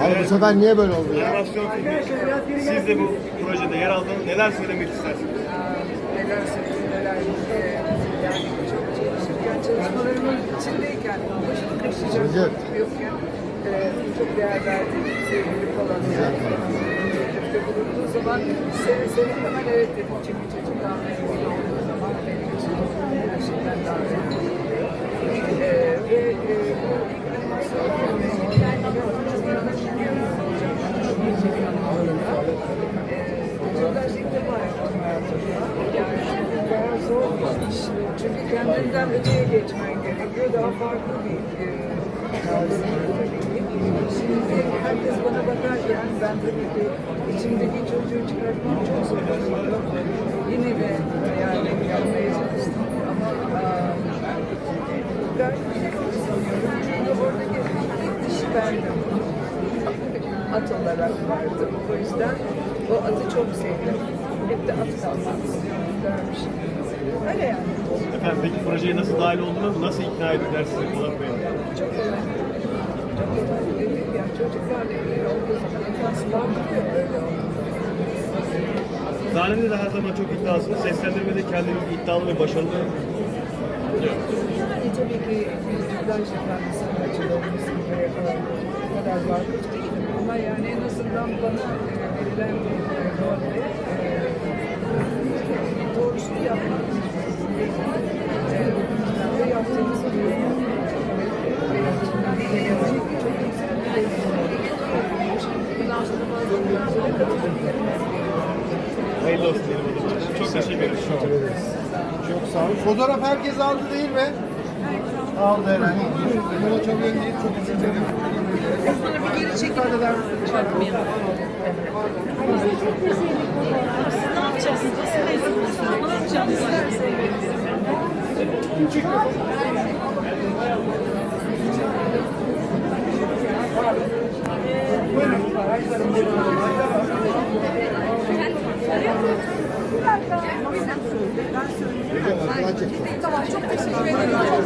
Abi bu sefer niye böyle oldu ya? Filmi. Siz de bu projede yer aldınız. Neler söylemek istersiniz? neler söyledi, neler e, yani çalışırken, çalışmalarımın içindeyken, başımı kaşıyacak yokken e, çok değer verdiğim sevgili falan yani bulunduğu zaman seve seve hemen evet dedim çünkü çocuk almaya ilgili olduğu zaman benim için her şeyden daha önemli. E, ve e, bu ilk animasyon filmi kendime çok inanılmaz olacak. Anlamda. E, Çocuklar ilk defa. Yani zor bir iş. Çünkü kendinden öteye geçmen gerekiyor. Daha farklı bir Şimdi herkes bana bakarken ben tabii ki içimdeki çocuğu çıkartmak çok zor. Yine de yani yapmaya. Ama oldu sanıyorum. At olarak vardım. O yüzden o atı çok sevdim. Hep de at kalmak istiyorum. Öyle yani. Efendim peki projeye nasıl dahil oldunuz? Nasıl ikna ettiler sizi Polat Bey? Çok kolay. Çok kolay. Dedim ya çocuklarla ilgili olduğu zaman enfaz bağlıyor öyle. Sahnede de her zaman çok iddialısınız. Seslendirmede kendiniz iddialı ve başarılı. Yani tabii ki biz dublaj yapan sanatçılarımız gibi kadar değilim ama yani en azından bana e, verilen bir e, rolle e, doğrusunu yapmak ve katılabilirim. Hayırlı olsun. Çok teşekkür ederim. Çok sağ olun. Fotoğraf herkes aldı değil mi? Aldı herhalde. Numara çok değil. Çok özür dilerim. Bir geri çekil. Ne yapacağız? Nasıl Ne yapacağız? Hocam, fotoğraf çek. Tamam çok teşekkür ederim.